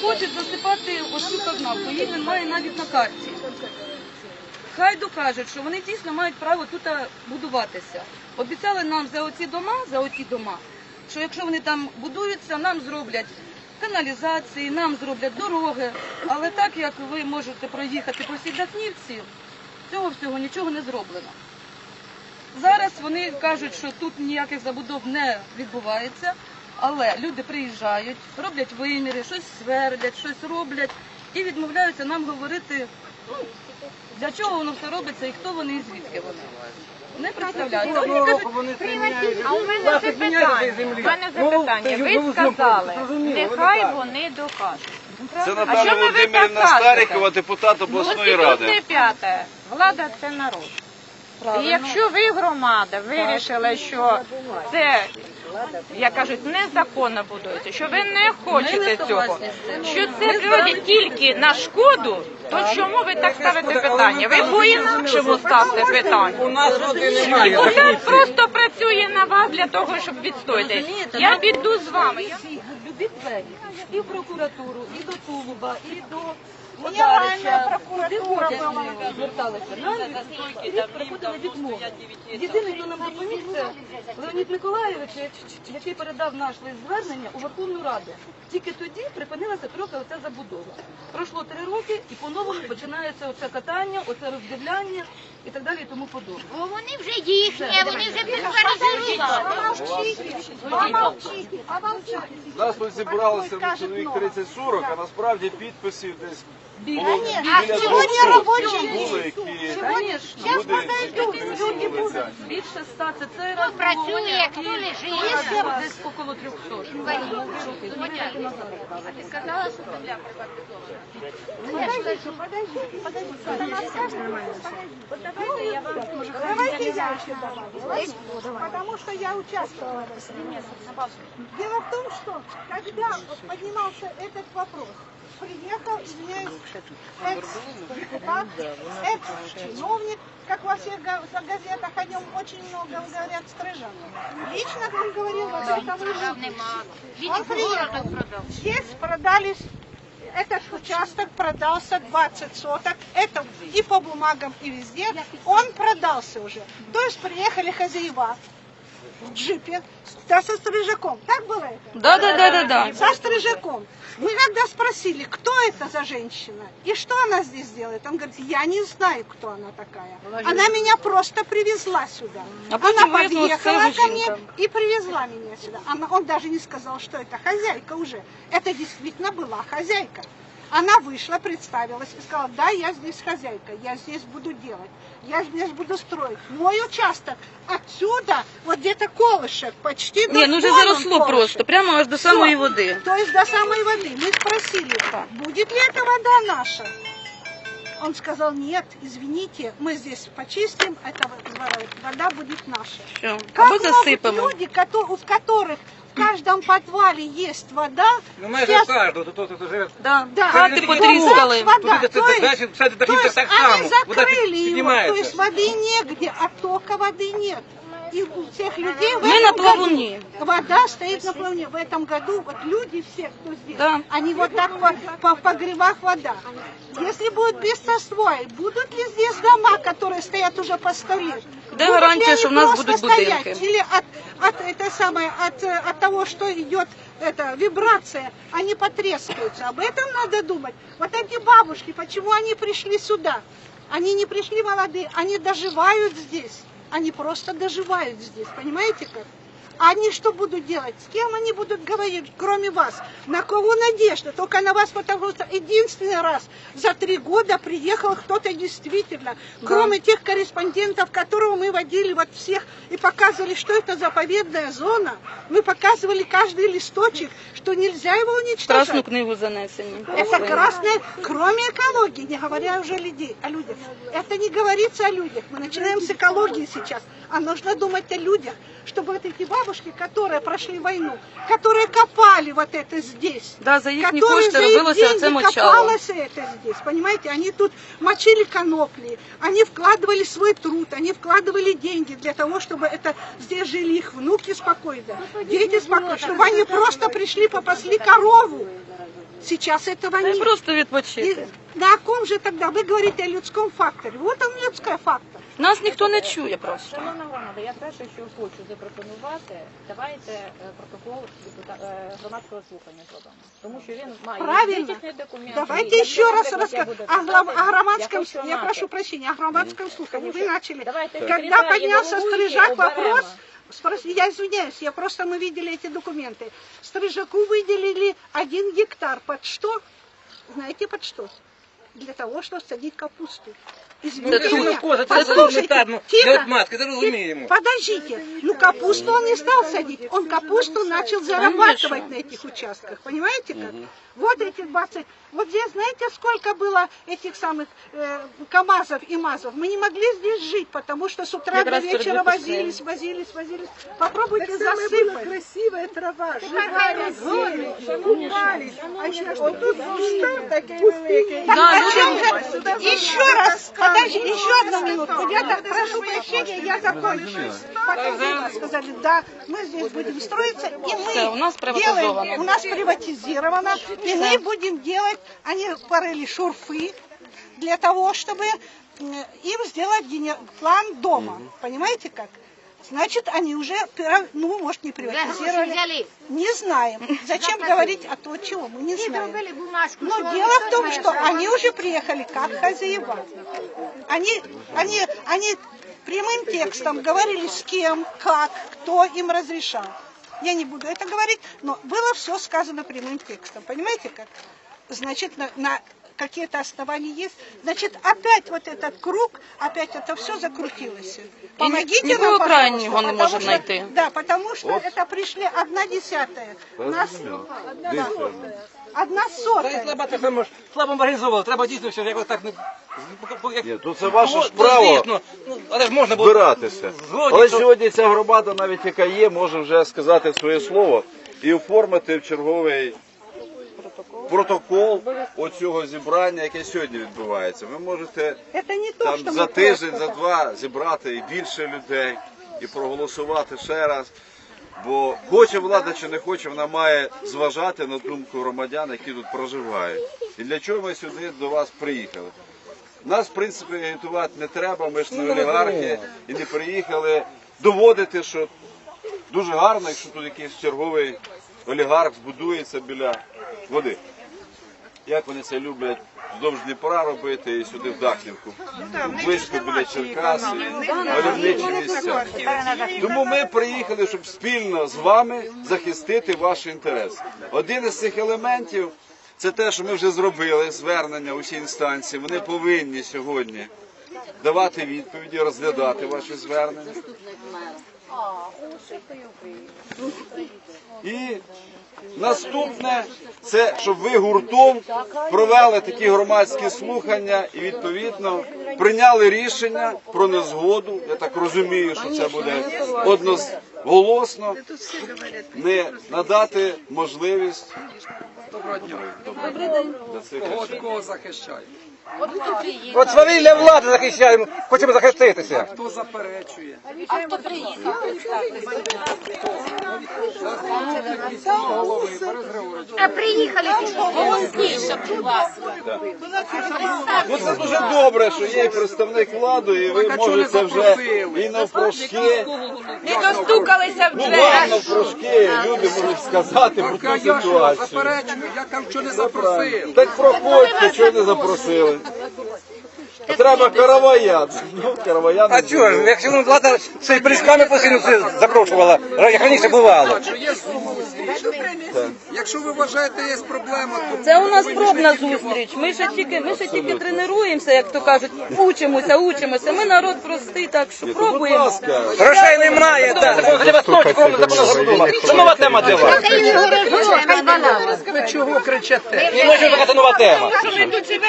хочуть засипати оцю канавку, її немає навіть на карті. Хай докажуть, що вони дійсно мають право тут будуватися. Обіцяли нам за оці дома, за оці дома, що якщо вони там будуються, нам зроблять каналізації, нам зроблять дороги. Але так як ви можете проїхати по Сідахнівці, цього всього нічого не зроблено. Зараз вони кажуть, що тут ніяких забудов не відбувається, але люди приїжджають, роблять виміри, щось свердять, щось роблять і відмовляються нам говорити, ну, для чого воно все робиться і хто вони і звідки вони. Не представляють. Вони кажуть, А у мене запитання. У мене запитання. Ви сказали, нехай вони докажуть. Це А що Наталя ви Володимирівна? Старикова, депутат обласної ради. П'яте. Влада це народ. І якщо ви, громада, вирішили, що це, як кажуть, незаконно будується, що ви не хочете цього, що це приходить тільки на шкоду, то чому ви так ставите питання? Ви по-інакшому ставте питання. У нас води І уряд просто працює на вас для того, щоб відстояти. Я піду з вами. Я любі двері, і в прокуратуру, і до Тулуба, і доОдарича. Куди прокуратура ми зверталася. Нам приходили відмови. Єдиний, хто нам допоміг, це Леонід Миколаєвич, який передав наш лист звернення у Верховну Раду. Тільки тоді припинилася трохи оця забудова. Пройшло три роки і по-новому починається оце катання, оце роздивляння і так далі і тому подобне. Бо вони вже їхні, вони вже підтверджували. Нас тут зібралося ну, чоловік 30-40, а насправді підписів десь було А біля сьогодні 200 робочий були, які люди підписували це. Більше ста це раз працює, хто лежить. десь около 300. А ти сказала, що земля Давайте я еще добавлю. Потому что я участвовала в этом. Дело в том, что когда поднимался этот вопрос, приехал, извиняюсь, экс-депутат, экс-чиновник, как во всех га- газетах о нем очень много говорят, Стрижан. Лично он говорил, во всяком случае, он приехал. Здесь продались этот участок продался 20 соток. Это и по бумагам, и везде. Он продался уже. То есть приехали хозяева в джипе да, со стрижаком. Так было это? Да, да, да, да, да. Со стрижаком. Мы когда спросили, кто это за женщина и что она здесь делает, он говорит, я не знаю, кто она такая. Она меня просто привезла сюда. А она подъехала ко мне и привезла меня сюда. Она, он даже не сказал, что это хозяйка уже. Это действительно была хозяйка. Она вышла, представилась и сказала, да, я здесь хозяйка, я здесь буду делать, я здесь буду строить. Мой участок отсюда, вот где-то колышек, почти до Ні, ну дома заросло колышек. просто, прямо аж до самої води. То есть до самой воды. Мы спросили, будет ли эта вода наша? Он сказал, нет, извините, мы здесь почистим, эта вода будет наша. Що? Как Або могут засипемо. люди, у которых в каждом подвале есть вода, Ну майже все в кожного, тут хто живе. Да. Да. Хати Туди потріскали. вода. Туди То есть- далі все то есть так они само. Вода закрыли его, то піднімається. есть воды негде, оттока воды нет. И у всех людей в Мы на плавуне. году вода стоит на плавуне. В этом году вот люди все, кто здесь, Да. они вот так по, по погребах вода. Если будет бестоствой, будут ли здесь дома, которые стоят уже по сто лет? Будут ли они що в нас будуть стоять? будинки? Или от, от, это самое, от, от того, что идет это, вибрация, они потрескаются. Об этом надо думать. Вот эти бабушки, почему они пришли сюда? Они не пришли молодые, они доживают здесь. Они просто доживают здесь, понимаете как? А они что будут делать? С кем они будут говорить, кроме вас? На кого надежда? Только на вас, потому что единственный раз за три года приехал кто-то действительно, кроме тех корреспондентов, которого мы водили вот всех и показывали, что это заповедная зона. Мы показывали каждый листочек, что нельзя его уничтожать. Страшну книгу занесені. Это красное, кроме экологии, не говоря уже людей, о людях. Это не говорится о людях. Мы начинаем с экологии сейчас. А нужно думать о людях, чтобы вот эти бабушки, которые прошли войну, которые копали вот это здесь, Да, за їхні которые кошти за их робилося деньги оце мочало. копалось это здесь, понимаете? Они тут мочили конопли, они вкладывали свой труд, они вкладывали деньги для того, чтобы это здесь жили их внуки спокойно, дети спокойно, чтобы они просто пришли, попасли корову. Сейчас этого Та й нет. Просто И відпочити. на ком же тогда? Вы говорите о людском факторе. Вот он людской фактор. Нас ніхто не чує просто. Шановна громада, я перше, що хочу запропонувати, давайте е, протокол депута- е, громадського слухання зробимо. Тому що він має Правильно. юридичні документи. Давайте Як, еще раз наприклад, я расскажу буду о, гром- писати, о громадском, хочу я знати. прошу прощения, о громадском слухании. Вы начали. Давайте Когда секретаря і поднялся головуючий Стрижак оберемо. вопрос, спрос- я извиняюсь, я просто мы видели эти документы. Стрижаку выделили один гектар. Под что? Знаете, под что? Для того, чтобы садить капусту. Це меня. коза, це Послушайте, елементарно. тихо. Матки, це розуміємо. Подождите, ну капусту он не стал садить, он капусту начал зарабатывать на этих участках, понимаете как? Вот эти 20, вот здесь знаете сколько было этих самых э, КАМАЗов и МАЗов? Мы не могли здесь жить, потому что с утра до вечера возились, возились, возились. Попробуйте засыпать. красивая трава, живая, горы, купались. А сейчас вот тут кустар такие великие. Да, о чем же? Еще раз, подожди, еще одну минутку. Я так прошу прощения, я закончу. Потом вы сказали, да, мы здесь будем строиться, и мы Всё, у нас делаем, приватизовано. у нас приватизировано, и мы будем делать, они порыли шурфы для того, чтобы э, им сделать гене- план дома. Понимаете как? Значит, они уже, ну, может, не приватизировали. Не знаем. Зачем говорить о том, чего мы не знаем. Но дело в том, что они уже приехали как хозяева. Они, они, они прямым текстом говорили с кем, как, кто им разрешал. Я не буду это говорить, но было все сказано прямым текстом. Понимаете как? Значит, на, на какие-то основания есть. Значит, опять вот этот круг, опять это все закрутилось. Помогите ні- нам, ніякого пожалуйста, крайнього не потому можемо что- знайти. Да, потому что это пришли одна десятая. Нас, да, одна Та й сотая. слабо так само ж слабо організовували. Треба дійсно все якось так не. як- Ні, то це ваше Ну, ж право звісно. Ну, але ж можна було збиратися. згодні, Але що- сьогодні ця громада, навіть яка є, може вже сказати своє слово і оформити в черговий протокол оцього зібрання, яке сьогодні відбувається. Ви можете там за тиждень, за два зібрати і більше людей і проголосувати ще раз. Бо хоче влада чи не хоче, вона має зважати на думку громадян, які тут проживають. І для чого ми сюди до вас приїхали? Нас, в принципі, агітувати не треба, ми ж не олігархи і не приїхали доводити, що дуже гарно, якщо тут якийсь черговий олігарх збудується біля води. Як вони це люблять вздовж Дніпра робити і сюди в Дахнівку. Близько біля Черкас, мальовничі місця. Тому ми приїхали, щоб спільно з вами захистити ваші інтереси. Один із цих елементів це те, що ми вже зробили звернення усі інстанції. Вони повинні сьогодні давати відповіді, розглядати ваші звернення. І наступне це щоб ви гуртом провели такі громадські слухання і відповідно прийняли рішення про незгоду. Я так розумію, що це буде одноголосно не надати можливість для цих речей. Кого захищає? От свавілля влади захищаємо, хочемо захиститися. Хто заперечує? А приїхали голосніше у вас. Ну це дуже добре, що є представник влади, і ви чого не можете вже запросили? і навпрошки. І достукалися в Ну ладно, навпрошки, люди можуть сказати про що, ситуацію. заперечую? Я там що не правильно. запросив. Так проходьте, чого не запросили. А Треба караваят. Ну, караваян. А чого ж, якщо влада з й прыжками постійно це запрошувала, як раніше бувало. Якщо ви вважаєте, є проблема, то Це у нас пробна зустріч. Ми ще тільки, ми ще тільки тренуємося, як то кажуть, учимося, учимося. Ми народ простий, так що пробуємо. Грошей немає, так. Це нова тема для вас. ви чого кричите? Не може бути нова тема.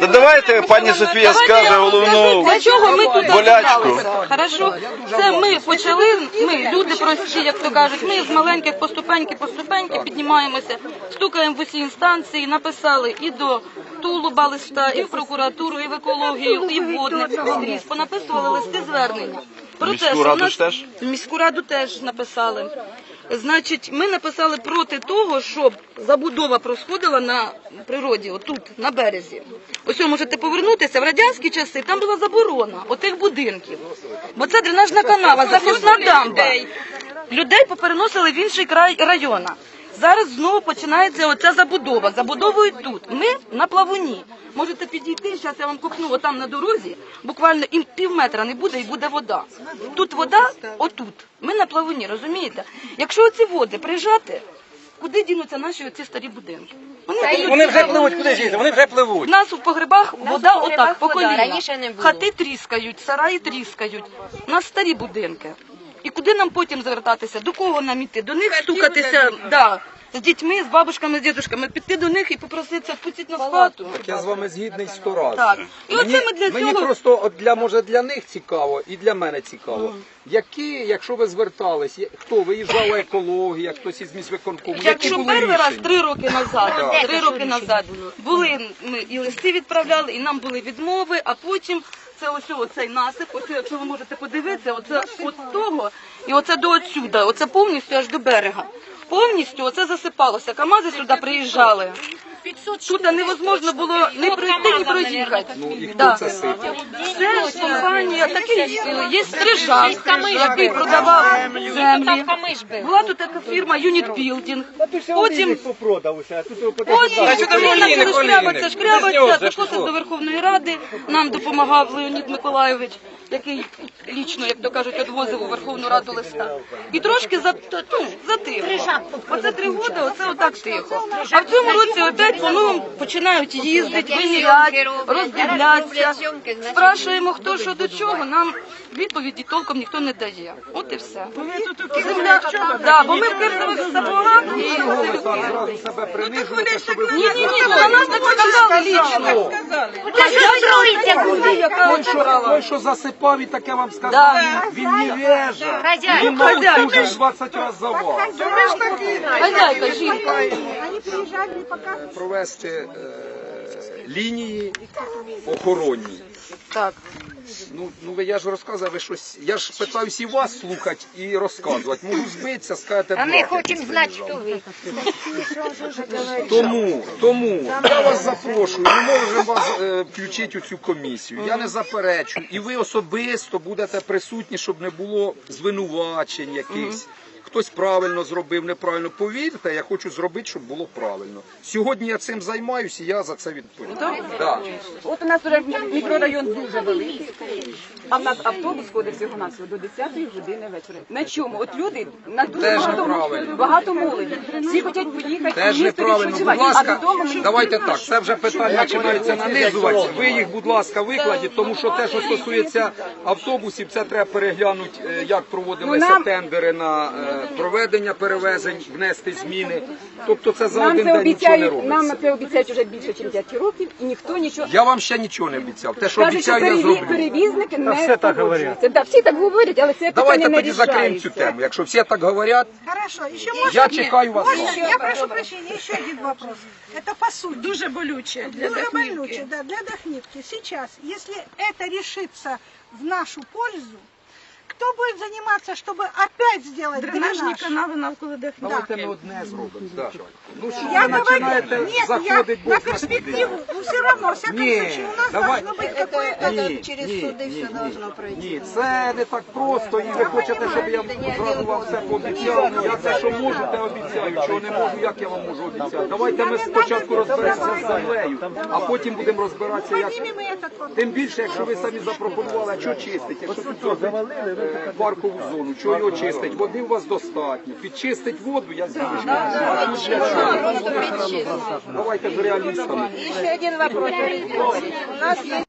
Та давайте пані Софія скаже головну Для чого ми тут болячку. Хорошо? Це ми почали, ми люди прості, як то кажуть, ми з маленьких поступеньки, поступеньки піднімаємося, стукаємо в усі інстанції, написали і до Тулуба листа, і в прокуратуру, і в екологію, і в водне, скрізь, понаписували листи звернення. Про те, Міську що в нас- теж? Міську раду теж написали. Значить, ми написали проти того, щоб забудова просходила на природі, отут, на березі. Ось ви можете повернутися. В радянські часи там була заборона отих будинків. Бо це дренажна канава, захисна дамба. Людей попереносили в інший край района. Зараз знову починається оця забудова. Забудовують тут. Ми на плавуні. Можете підійти, зараз я вам копну отам на дорозі, буквально і пів метра не буде, і буде вода. Тут вода, отут. Ми на плавуні, розумієте? Якщо оці води прижати, куди дінуться наші оці старі будинки? Вони, Вони вже пливуть, куди ж їздять? Вони вже в пливуть. нас у погребах вода у погребах отак по вода, коліна. раніше не було. Хати тріскають, сараї тріскають. У нас старі будинки. І куди нам потім звертатися? До кого нам іти? До них стукатися, да, з дітьми, з бабушками, з дідушками, піти до них і попроситися, впустіть нас в хату. Я з вами згідний сто разів. Так. І Мені, оце ми для мені цього. просто от для може для них цікаво і для мене цікаво. Які, якщо ви звертались, хто виїжджала екологія, хтось із міськвиконкому, які Якщо були перший раз рішення? три роки назад, Так. три роки назад були ми і листи відправляли, і нам були відмови, а потім це ось оцей насип, оце, якщо ви можете подивитися, оце от того і оце до отсюда, оце повністю аж до берега. Повністю оце засипалося. Камази сюди приїжджали. Тут невозможно було не пройти, ні проїхати. Ну і хто Да. це сипе? Це ж компанія, такий е, є стрижак, який продавав землі. Була тут така фірма Unit Building. Потім Потім Та що там вони олійник, почали шкрябатися. Без нього шкрябатися, це доходить до Верховної Ради. Нам допомагав Леонід Миколайович, який лічно, як то кажуть, відвозив у Верховну Раду листа. І трошки за, ну, затихло. Оце три роки, оце отак тихо. А в цьому році опять воно починають їздити, виміряти, роздивлятися. Спрашуємо, хто що до чого, нам відповіді толком ніхто не дає. От і все. Земля, да, бо ми в кирзових сапогах і ви ні, ні, ні, на нас так сказали лічно. Це що строїться буде? Яка Той, що, той, що засипав і таке вам сказав, Да. він, не. Хазяїн. Він мав Хазяїн. дуже 20 разів за вас. хазяйка, жінка. Провести е, лінії охоронні. Так. Ну, ну ви я ж розказував, ви щось. Я ж питаюсь і вас слухати і розказувати. Можу збитися, скажете, А ми «Брат, хочемо якийсь знати, приїжджав». хто ви. Тому, тому я вас запрошую. Ми можемо вас е, включити у цю комісію. Я не заперечую. І ви особисто будете присутні, щоб не було звинувачень якихось. Хтось правильно зробив, неправильно. Повірте, я хочу зробити, щоб було правильно. Сьогодні я цим займаюся, і я за це відповідаю. Да. От у нас вже мікрорайон дуже великий, а в нас автобус ходить всього навсього до 10 години вечора. На чому? От люди на дуже Теж багато, неправильно. багато молоді. Всі хочуть поїхати Теж неправильно. Будь відпочивати, ласка, а додому ми- давайте так. Це вже питання починаються нанизувати. Ви їх, будь ласка, викладіть, тому що те, що стосується автобусів, це треба переглянути, е, як проводилися Ну, нам- тендери на е, проведення перевезень, внести зміни. Тобто це за Нам один це день нічого не обіцяють, нам робиться. це обіцяють вже більше, ніж 5 років, і ніхто нічого. Я вам ще нічого не обіцяв. Те, що Кажуть, що обіцяю, я переві- зроблю. перевізники не погоджуються. Да, всі так говорять, але це Давайте не тоді закриємо цю тему. Якщо всі так говорять, Хорошо, еще можно? я чекаю вас. Можно? Я прошу прощения, еще один вопрос. Это по сути. Дуже болюче для Дуже болюче, да, для Дахнивки. Сейчас, если это решится в нашу пользу, кто будет заниматься, чтобы опять сделать дренаж? канави навколо де. Давайте ми одне зробимо. Да. Ну що Я ви говорю, починаєте нет, я заходити на Бог перспективу, ну все равно, во всяком Ні, случае, у нас давай. должно быть какое-то... Ні, через суди все должно пройти. Ні, це не так просто, і ви хочете, щоб я одразу вам все пообіцяв. Я це, що можу, те обіцяю. Чого не можу, як я вам можу обіцяти. Давайте ми спочатку розберемося з землею, а потім будемо розбиратися, як. Поднимем и этот вопрос. Тим більше, якщо ви самі запропонували, а що чистить, якщо тут зробити е, паркову зону, чого його чистить? Води у вас достатньо. Підчистить воду, я знаю. А тут для чого? Давайте ж реалістами. Ще один вопрос. У нас є